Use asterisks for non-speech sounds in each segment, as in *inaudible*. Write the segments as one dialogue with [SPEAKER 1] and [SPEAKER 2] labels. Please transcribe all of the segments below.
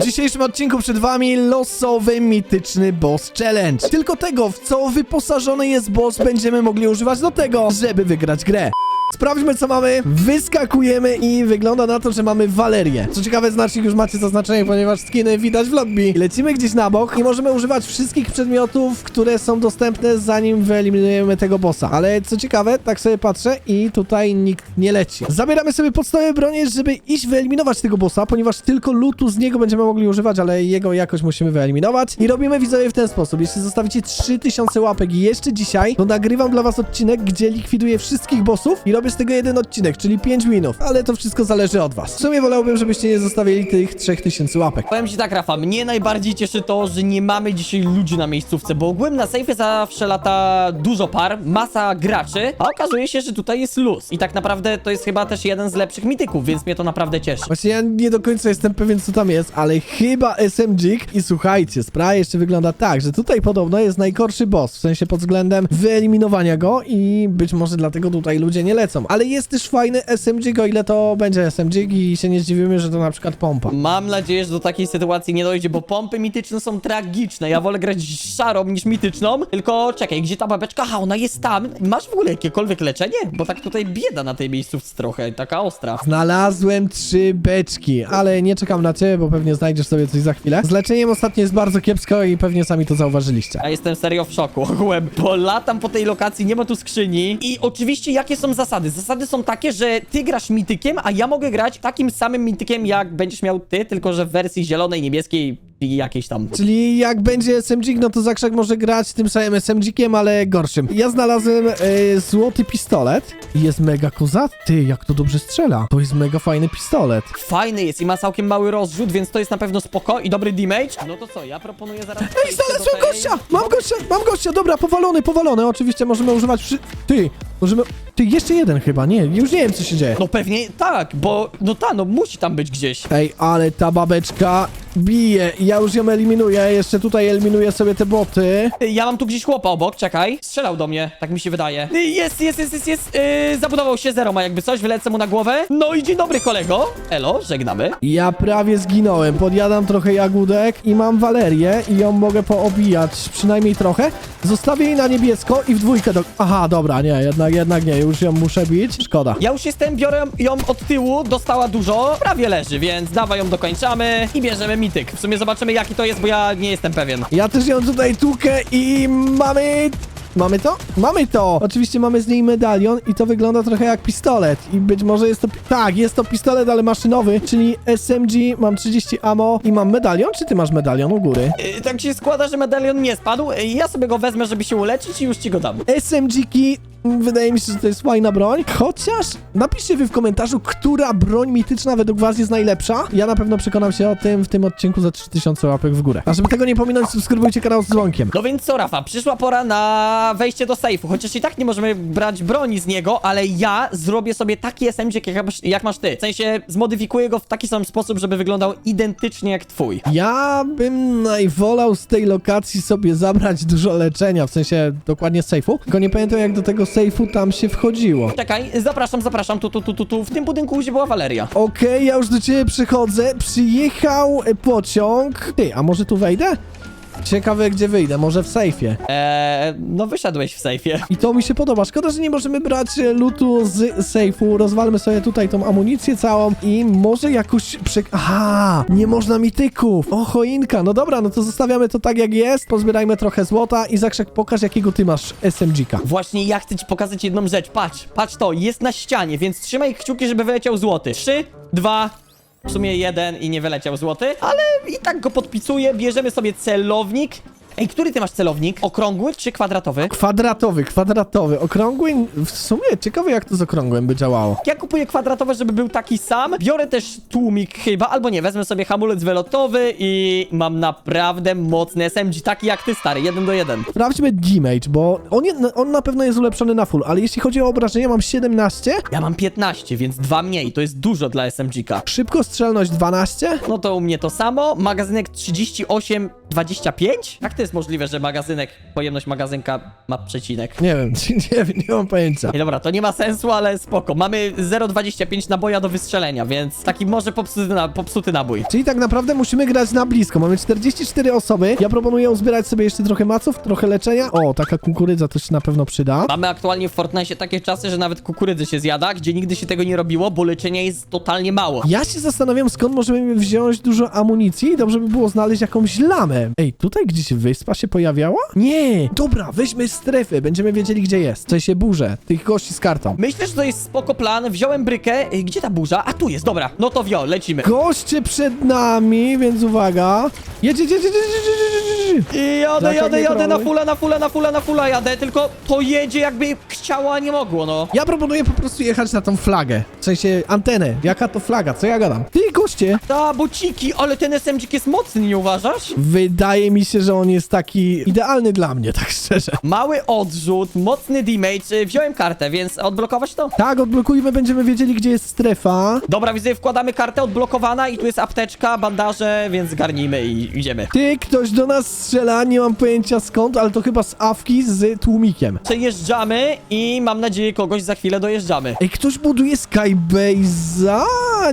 [SPEAKER 1] W dzisiejszym odcinku przed wami losowy, mityczny boss challenge. Tylko tego, w co wyposażony jest boss, będziemy mogli używać do tego, żeby wygrać grę. Sprawdźmy co mamy, wyskakujemy i wygląda na to, że mamy Walerię. Co ciekawe, znacznik już macie zaznaczenie, ponieważ skiny widać w lobby. Lecimy gdzieś na bok i możemy używać wszystkich przedmiotów, które są dostępne zanim wyeliminujemy tego bossa. Ale co ciekawe, tak sobie patrzę i tutaj nikt nie leci. Zabieramy sobie podstawowe bronie, żeby iść wyeliminować tego bossa, ponieważ tylko lutu z niego będziemy mogli używać, ale jego jakoś musimy wyeliminować. I robimy widzowie w ten sposób. Jeśli zostawicie 3000 łapek jeszcze dzisiaj, to nagrywam dla was odcinek, gdzie likwiduję wszystkich bossów i robię z tego jeden odcinek, czyli 5 winów. Ale to wszystko zależy od was. W sumie wolałbym, żebyście nie zostawili tych 3000 łapek.
[SPEAKER 2] Powiem ci tak, Rafa, mnie najbardziej cieszy to, że nie mamy dzisiaj ludzi na miejscówce, bo ogółem na sejfie zawsze lata dużo par, masa graczy, a okazuje się, że tutaj jest luz. I tak naprawdę to jest chyba też jeden z lepszych mityków, więc mnie to naprawdę cieszy.
[SPEAKER 1] Właśnie ja nie do końca jestem pewien, co tam jest, ale chyba SMG. I słuchajcie, sprawa jeszcze wygląda tak, że tutaj podobno jest najgorszy boss, w sensie pod względem wyeliminowania go i być może dlatego tutaj ludzie nie lecą. Ale jest też fajny SMG, o ile to będzie SMG i się nie zdziwimy, że to na przykład pompa.
[SPEAKER 2] Mam nadzieję, że do takiej sytuacji nie dojdzie, bo pompy mityczne są tragiczne. Ja wolę grać szarą niż mityczną. Tylko czekaj, gdzie ta babeczka? Ha, ona jest tam. Masz w ogóle jakiekolwiek leczenie? Bo tak tutaj bieda na tej miejscówce trochę, taka ostra.
[SPEAKER 1] Znalazłem trzy beczki, ale nie czekam na ciebie, bo pewnie znajdziesz sobie coś za chwilę. Z leczeniem ostatnio jest bardzo kiepsko i pewnie sami to zauważyliście.
[SPEAKER 2] Ja jestem serio w szoku *laughs* ogółem, bo latam po tej lokacji, nie ma tu skrzyni i oczywiście jakie są zasady? Zasady. Są takie, że ty grasz mitykiem, a ja mogę grać takim samym mitykiem jak będziesz miał ty, tylko że w wersji zielonej, niebieskiej i jakiejś tam.
[SPEAKER 1] Czyli jak będzie SMG, no to Zakrzak może grać tym samym SMG-kiem, ale gorszym. Ja znalazłem e, złoty pistolet i jest mega kozat. Ty, jak to dobrze strzela. To jest mega fajny pistolet.
[SPEAKER 2] Fajny jest i ma całkiem mały rozrzut, więc to jest na pewno spoko i dobry damage. No to co, ja proponuję zaraz...
[SPEAKER 1] Ej,
[SPEAKER 2] przejść do
[SPEAKER 1] znalazłem
[SPEAKER 2] tej-
[SPEAKER 1] gościa! Mam gościa, mam gościa, dobra, powalony, powalony. Oczywiście możemy używać przy... Ty, możemy... Ty, jeszcze jeden chyba, nie, już nie wiem co się dzieje.
[SPEAKER 2] No pewnie tak, bo no ta, no musi tam być gdzieś.
[SPEAKER 1] Ej, ale ta babeczka bije. Ja już ją eliminuję, jeszcze tutaj eliminuję sobie te boty.
[SPEAKER 2] Ja mam tu gdzieś chłopa obok, czekaj. Strzelał do mnie, tak mi się wydaje. Y, Jest, jest, jest, jest, jest. Yy, zabudował się zero, ma jakby coś, wylecę mu na głowę. No i dzień dobry, kolego. Elo, żegnamy.
[SPEAKER 1] Ja prawie zginąłem. Podjadam trochę jagódek i mam Walerię i ją mogę poobijać przynajmniej trochę. Zostawię jej na niebiesko i w dwójkę do... Aha, dobra, nie, jednak, jednak nie, już ją muszę bić. Szkoda.
[SPEAKER 2] Ja już jestem, biorę ją od tyłu, dostała dużo, prawie leży, więc dawaj ją dokończamy i bierzemy mityk. W sumie zobaczymy jaki to jest, bo ja nie jestem pewien.
[SPEAKER 1] Ja też ją tutaj tukę i mamy... Mamy to? Mamy to! Oczywiście mamy z niej medalion i to wygląda trochę jak pistolet. I być może jest to... pi- Tak, jest to pistolet, ale maszynowy, czyli SMG, mam 30 ammo i mam medalion? Czy ty masz medalion u góry?
[SPEAKER 2] Yy, tak się składa, że medalion nie spadł, yy, ja sobie go wezmę, żeby się uleczyć i już ci go dam.
[SPEAKER 1] SMG-ki, wydaje mi się, że to jest fajna broń. Chociaż napiszcie wy w komentarzu, która broń mityczna według was jest najlepsza. Ja na pewno przekonam się o tym w tym odcinku za 3000 łapek w górę. A żeby tego nie pominąć, subskrybujcie kanał z dzwonkiem.
[SPEAKER 2] No więc co, Rafa, przyszła pora na wejście do sejfu. Chociaż i tak nie możemy brać broni z niego, ale ja zrobię sobie taki SMG, jak, masz- jak masz ty. W sensie zmodyfikuję go w taki sam sposób, żeby wyglądał identycznie jak twój.
[SPEAKER 1] Ja bym najwolał z tej lokacji sobie zabrać dużo leczenia, w sensie dokładnie z sejfu. Tylko nie pamiętam jak do tego sejfu tam się wchodziło.
[SPEAKER 2] Czekaj, zapraszam, zapraszam, tu, tu, tu, tu, tu, w tym budynku, gdzie była Waleria.
[SPEAKER 1] Okej, ja już do ciebie przychodzę. Przyjechał e, pociąg. Ty, a może tu wejdę? Ciekawe gdzie wyjdę, może w sejfie.
[SPEAKER 2] Eee, no wyszedłeś w sejfie.
[SPEAKER 1] I to mi się podoba. Szkoda, że nie możemy brać e, lutu z sejfu. Rozwalmy sobie tutaj tą amunicję całą i może jakoś prze... Aha! Nie można mityków! O, choinka! No dobra, no to zostawiamy to tak jak jest. Pozbierajmy trochę złota i Zakrzek pokaż jakiego ty masz SMG-ka.
[SPEAKER 2] Właśnie ja chcę ci pokazać jedną rzecz. Patrz, patrz to, jest na ścianie, więc trzymaj kciuki, żeby wyleciał złoty. Trzy, dwa, w sumie jeden i nie wyleciał złoty, ale i tak go podpisuję. Bierzemy sobie celownik. Ej, który ty masz celownik? Okrągły czy kwadratowy?
[SPEAKER 1] Kwadratowy, kwadratowy, okrągły. W sumie ciekawe jak to z okrągłym by działało.
[SPEAKER 2] Ja kupuję kwadratowe, żeby był taki sam. Biorę też tłumik chyba, albo nie, wezmę sobie hamulec wylotowy i mam naprawdę mocny SMG, taki jak ty, stary, jeden do jeden.
[SPEAKER 1] Sprawdźmy damage, bo on, je- on na pewno jest ulepszony na full, ale jeśli chodzi o obrażenia, mam 17,
[SPEAKER 2] Ja mam 15, więc dwa mniej, to jest dużo dla SMG-ka.
[SPEAKER 1] szybkostrzelność 12,
[SPEAKER 2] No to u mnie to samo, magazynek 38, 25? Jak ty jest możliwe, że magazynek, pojemność magazynka ma przecinek?
[SPEAKER 1] Nie wiem, *laughs* nie, nie mam pojęcia.
[SPEAKER 2] I dobra, to nie ma sensu, ale spoko. Mamy 0,25 naboja do wystrzelenia, więc taki może popsuty, na, popsuty nabój.
[SPEAKER 1] Czyli tak naprawdę musimy grać na blisko. Mamy 44 osoby. Ja proponuję uzbierać sobie jeszcze trochę maców, trochę leczenia. O, taka kukurydza to się na pewno przyda.
[SPEAKER 2] Mamy aktualnie w Fortnite takie czasy, że nawet kukurydzy się zjada, gdzie nigdy się tego nie robiło, bo leczenia jest totalnie mało.
[SPEAKER 1] Ja się zastanawiam, skąd możemy wziąć dużo amunicji. Dobrze by było znaleźć jakąś lamę. Ej, tutaj gdzieś wyspa się pojawiała? Nie! Dobra, weźmy strefę. Będziemy wiedzieli, gdzie jest. W sensie burzę. Tych gości z kartą.
[SPEAKER 2] Myślę, że to jest spoko plan. Wziąłem brykę. Ej, Gdzie ta burza? A tu jest, dobra. No to wio, lecimy.
[SPEAKER 1] Goście przed nami, więc uwaga. Jedzie, jedzie, jedzie, jedzie, jedzie.
[SPEAKER 2] I jadę,
[SPEAKER 1] Tak,
[SPEAKER 2] jadę,
[SPEAKER 1] nie
[SPEAKER 2] jadę na
[SPEAKER 1] próbuj.
[SPEAKER 2] fulę, na fulę, na fulę, na fulę jadę, tylko to jedzie jakby chciała, a nie mogło, no.
[SPEAKER 1] Ja proponuję po prostu jechać na tą flagę. W sensie antenę. Jaka to flaga? Co ja gadam? Ty, goście!
[SPEAKER 2] Ta, bociki, ale ten SMG jest mocny, nie uważasz?
[SPEAKER 1] Wydaje mi się, że on jest taki idealny dla mnie, tak szczerze.
[SPEAKER 2] Mały odrzut, mocny damage, wziąłem kartę, więc odblokować to?
[SPEAKER 1] Tak, odblokujmy, będziemy wiedzieli, gdzie jest strefa.
[SPEAKER 2] Dobra, widzę, wkładamy kartę odblokowana i tu jest apteczka, bandaże, więc garnijmy i idziemy.
[SPEAKER 1] Ty, ktoś do nas strzela, nie mam pojęcia skąd, ale to chyba z awki z tłumikiem.
[SPEAKER 2] Przejeżdżamy i mam nadzieję kogoś za chwilę dojeżdżamy.
[SPEAKER 1] Ej, ktoś buduje Skybase'a?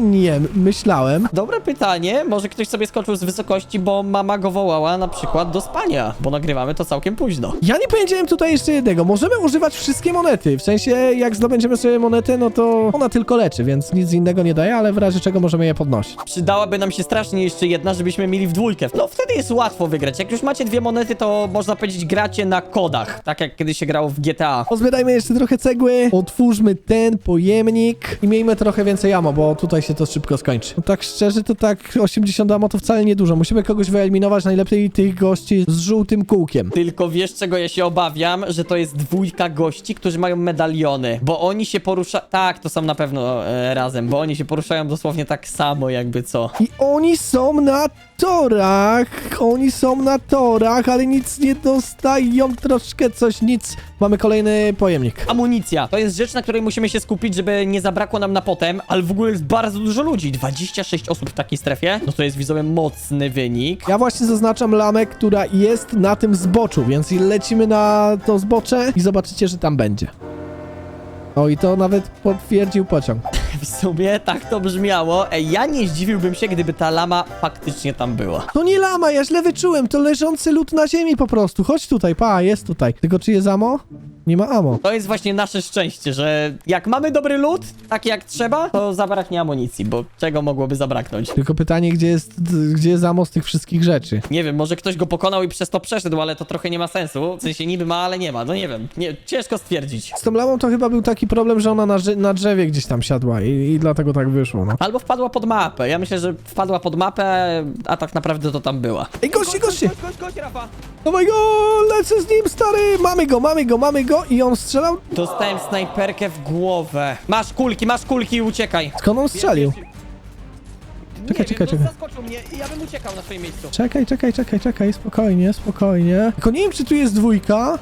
[SPEAKER 1] Nie, myślałem.
[SPEAKER 2] Dobre pytanie, może ktoś sobie skoczył z wysokości, bo mama go wołała na przykład do spania, bo nagrywamy to całkiem późno.
[SPEAKER 1] Ja nie powiedziałem tutaj jeszcze jednego. Możemy używać wszystkie monety. W sensie, jak zdobędziemy sobie monetę, no to ona tylko leczy, więc nic innego nie daje, ale w razie czego możemy je podnosić.
[SPEAKER 2] Przydałaby nam się strasznie jeszcze jedna, żebyśmy mieli w dwójkę. No wtedy jest łatwo wygrać. Jak już macie dwie monety, to można powiedzieć gracie na kodach, tak jak kiedyś się grało w GTA.
[SPEAKER 1] Pozbierajmy jeszcze trochę cegły, otwórzmy ten pojemnik i miejmy trochę więcej amo, bo tutaj się to szybko skończy. No tak szczerze, to tak 80 amo to wcale nie dużo. Musimy kogoś wyeliminować, najlepiej tych gości z żółtym kółkiem.
[SPEAKER 2] Tylko wiesz czego ja się obawiam? Że to jest dwójka gości, którzy mają medaliony. Bo oni się porusza... Tak, to są na pewno e, razem, bo oni się poruszają dosłownie tak samo jakby co.
[SPEAKER 1] I oni są na torach, oni są na torach, ale nic nie dostają, troszkę coś, nic. Mamy kolejny pojemnik.
[SPEAKER 2] Amunicja. To jest rzecz, na której musimy się skupić, żeby nie zabrakło nam na potem, ale w ogóle jest bardzo dużo ludzi. 26 osób w takiej strefie. No to jest widzowie mocny wynik.
[SPEAKER 1] Ja właśnie zaznaczam lamę, która jest na tym zboczu, więc lecimy na to zbocze i zobaczycie, że tam będzie. O, i to nawet potwierdził pociąg. *laughs*
[SPEAKER 2] W sumie tak to brzmiało. Ej, ja nie zdziwiłbym się, gdyby ta lama faktycznie tam była.
[SPEAKER 1] To nie lama, ja źle wyczułem, to leżący lód na ziemi po prostu. Chodź tutaj, pa, jest tutaj. Tylko czy jest amo? Nie ma amo.
[SPEAKER 2] To jest właśnie nasze szczęście, że jak mamy dobry lód, tak jak trzeba, to zabraknie amunicji, bo czego mogłoby zabraknąć?
[SPEAKER 1] Tylko pytanie, gdzie jest, gdzie jest amo z tych wszystkich rzeczy?
[SPEAKER 2] Nie wiem, może ktoś go pokonał i przez to przeszedł, ale to trochę nie ma sensu. W sensie niby ma, ale nie ma. No nie wiem, nie, ciężko stwierdzić.
[SPEAKER 1] Z tą lamą to chyba był taki problem, że ona na, na drzewie gdzieś tam siadła i, i dlatego tak wyszło, no.
[SPEAKER 2] Albo wpadła pod mapę. Ja myślę, że wpadła pod mapę, a tak naprawdę to tam była.
[SPEAKER 1] Ej, goście, goście!
[SPEAKER 2] Gość, gość, gość, Rafa!
[SPEAKER 1] Dawaj go, lecę z nim, stary! Mamy go, mamy go, mamy go i on strzelał?
[SPEAKER 2] Dostałem snajperkę w głowę. Masz kulki, masz kulki i uciekaj.
[SPEAKER 1] Skąd on strzelił?
[SPEAKER 2] Nie
[SPEAKER 1] Czekaj, czekaj,
[SPEAKER 2] wiem, no
[SPEAKER 1] czekaj.
[SPEAKER 2] zaskoczył mnie i ja bym uciekał na swoim miejscu.
[SPEAKER 1] Czekaj, czekaj, czekaj, czekaj, spokojnie, spokojnie. Tylko nie wiem, czy tu jest dwójka.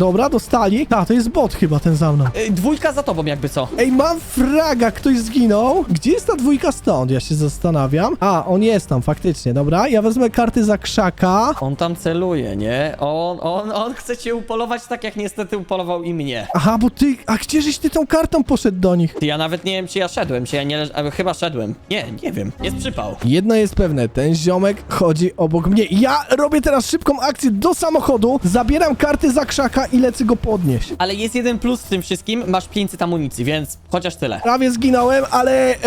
[SPEAKER 1] Dobra, dostali. A, to jest bot chyba ten za mną.
[SPEAKER 2] Y, Dwójka za tobą jakby co.
[SPEAKER 1] Ej, mam fraga, ktoś zginął. Gdzie jest ta dwójka stąd? Ja się zastanawiam. A, on jest tam, faktycznie, dobra. Ja wezmę karty za krzaka.
[SPEAKER 2] On tam celuje, nie? On, on, on chce cię upolować tak jak niestety upolował i mnie.
[SPEAKER 1] Aha, bo ty... A gdzieżeś ty tą kartą poszedł do nich?
[SPEAKER 2] Ty, Ja nawet nie wiem, czy ja szedłem, czy ja nie leż... ale Chyba szedłem. Nie, nie wiem. Jest przypał.
[SPEAKER 1] Jedno jest pewne, ten ziomek chodzi obok mnie. Ja robię teraz szybką akcję do samochodu, zabieram karty za krzaka i lecę go podnieść.
[SPEAKER 2] Ale jest jeden plus w tym wszystkim. Masz 500 amunicji, więc chociaż tyle.
[SPEAKER 1] Prawie zginąłem, ale e,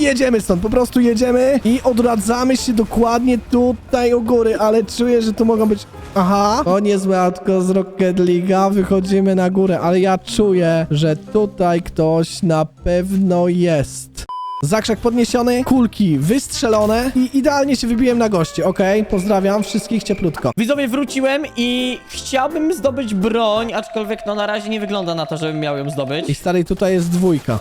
[SPEAKER 1] jedziemy stąd, po prostu jedziemy i odradzamy się dokładnie tutaj u góry, ale czuję, że tu mogą być... Aha, to niezłe autko z Rocket League'a, wychodzimy na górę, ale ja czuję, że tutaj ktoś na pewno jest. Zakrzak podniesiony, kulki wystrzelone i idealnie się wybiłem na gości, okej? Pozdrawiam wszystkich cieplutko.
[SPEAKER 2] Widzowie, wróciłem i chciałbym zdobyć broń, aczkolwiek no na razie nie wygląda na to, żebym miał ją
[SPEAKER 1] I
[SPEAKER 2] zdobyć.
[SPEAKER 1] stary, tutaj jest dwójka.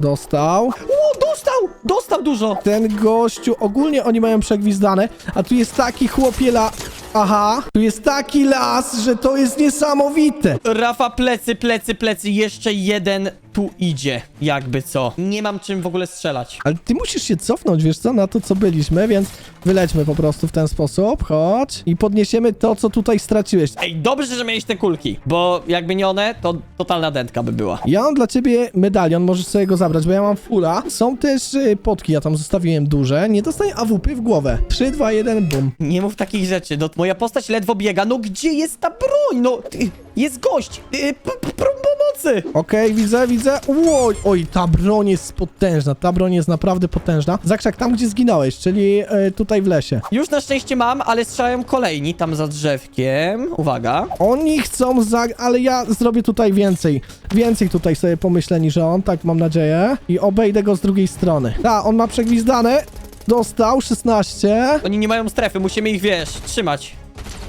[SPEAKER 1] Dostał.
[SPEAKER 2] O, dostał! Dostał dużo!
[SPEAKER 1] Ten gościu, ogólnie oni mają przegwizdane, a tu jest taki chłopiela... Aha, tu jest taki las, że to jest niesamowite.
[SPEAKER 2] Rafa, plecy, plecy, plecy, jeszcze jeden tu idzie, jakby co. Nie mam czym w ogóle strzelać.
[SPEAKER 1] Ale ty musisz się cofnąć, wiesz co, na to, co byliśmy, więc wylećmy po prostu w ten sposób. Chodź. I podniesiemy to, co tutaj straciłeś.
[SPEAKER 2] Ej, dobrze, że mieliście te kulki, bo jakby nie one, to totalna dętka by była.
[SPEAKER 1] Ja mam dla ciebie medalion, możesz sobie go zabrać, bo ja mam fulla. Są też y, potki, ja tam zostawiłem duże. Nie dostaję AWP w głowę. 3, 2, 1, bum.
[SPEAKER 2] Nie mów takich rzeczy, no moja postać ledwo biega, no gdzie jest ta broń? No, ty, jest gość, y, pomocy!
[SPEAKER 1] Okej, widzę, widzę. Oj, oj, ta broń jest potężna, ta broń jest naprawdę potężna. Zakrzak tam, gdzie zginąłeś, czyli y, tutaj w lesie.
[SPEAKER 2] Już na szczęście mam, ale strzelają kolejni tam za drzewkiem. Uwaga.
[SPEAKER 1] Oni chcą za... ale ja zrobię tutaj więcej. Więcej tutaj sobie pomyślę niż on, tak mam nadzieję. I obejdę go z drugiej strony. Ta, on ma przegwizdane. Dostał 16.
[SPEAKER 2] Oni nie mają strefy, musimy ich, wiesz, trzymać.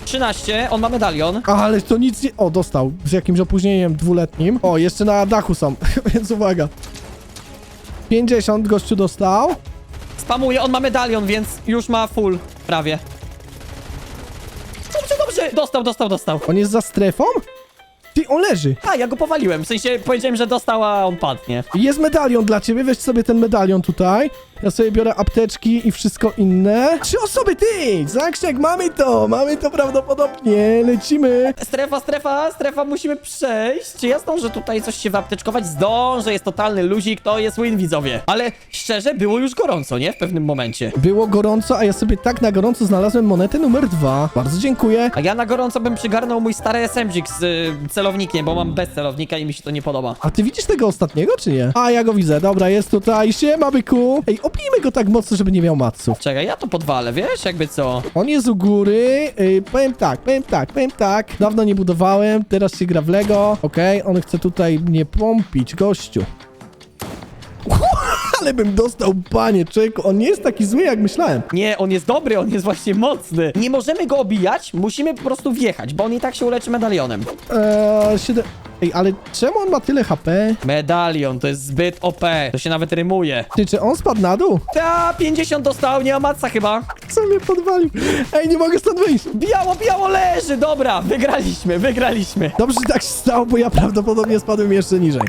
[SPEAKER 2] 13, on ma medalion.
[SPEAKER 1] Ale to nic nie... O, dostał. Z jakimś opóźnieniem dwuletnim. O, jeszcze na dachu są, *laughs* więc uwaga. 50 gościu dostał.
[SPEAKER 2] Spamuje, on ma medalion, więc już ma full, prawie. Dobrze, dobrze! Dostał, dostał, dostał.
[SPEAKER 1] On jest za strefą? Ty, on leży.
[SPEAKER 2] A, ja go powaliłem, w sensie powiedziałem, że dostał, a on padnie.
[SPEAKER 1] Jest medalion dla ciebie, weź sobie ten medalion tutaj. Ja sobie biorę apteczki i wszystko inne. Trzy osoby, ty! Zakrzek, mamy to! Mamy to prawdopodobnie. Lecimy.
[SPEAKER 2] Strefa, strefa, strefa, musimy przejść. Czy ja zdążę tutaj coś się wyapteczkować? Zdążę, jest totalny luzik, to jest win, widzowie. Ale szczerze, było już gorąco, nie? W pewnym momencie.
[SPEAKER 1] Było gorąco, a ja sobie tak na gorąco znalazłem monetę numer dwa. Bardzo dziękuję.
[SPEAKER 2] A ja na gorąco bym przygarnął mój stary SMG z y, celownikiem, bo mam bez celownika i mi się to nie podoba.
[SPEAKER 1] A ty widzisz tego ostatniego, czy nie? A, ja go widzę. Dobra, jest tutaj. Siema, byku. Ej, opnijmy go tak mocno, żeby nie miał maców.
[SPEAKER 2] Czekaj, ja to podwalę, wiesz? Jakby co?
[SPEAKER 1] On jest u góry. Yy, powiem tak, powiem tak, powiem tak. Dawno nie budowałem, teraz się gra w Lego. Okej, on chce tutaj mnie pompić, gościu. Ale bym dostał, panie, człowieku. On nie jest taki zły, jak myślałem.
[SPEAKER 2] Nie, on jest dobry, on jest właśnie mocny. Nie możemy go obijać, musimy po prostu wjechać, bo on i tak się uleczy medalionem.
[SPEAKER 1] Eee, siedem... Ej, ale czemu on ma tyle HP?
[SPEAKER 2] Medalion, to jest zbyt OP. To się nawet rymuje.
[SPEAKER 1] Ty, czy on spadł na dół?
[SPEAKER 2] Ta, 50 dostał, nie ma maca chyba.
[SPEAKER 1] Co mnie podwalił? Ej, nie mogę stąd wyjść.
[SPEAKER 2] Biało, biało leży, dobra, wygraliśmy, wygraliśmy.
[SPEAKER 1] Dobrze, że tak się stało, bo ja prawdopodobnie spadłem jeszcze niżej.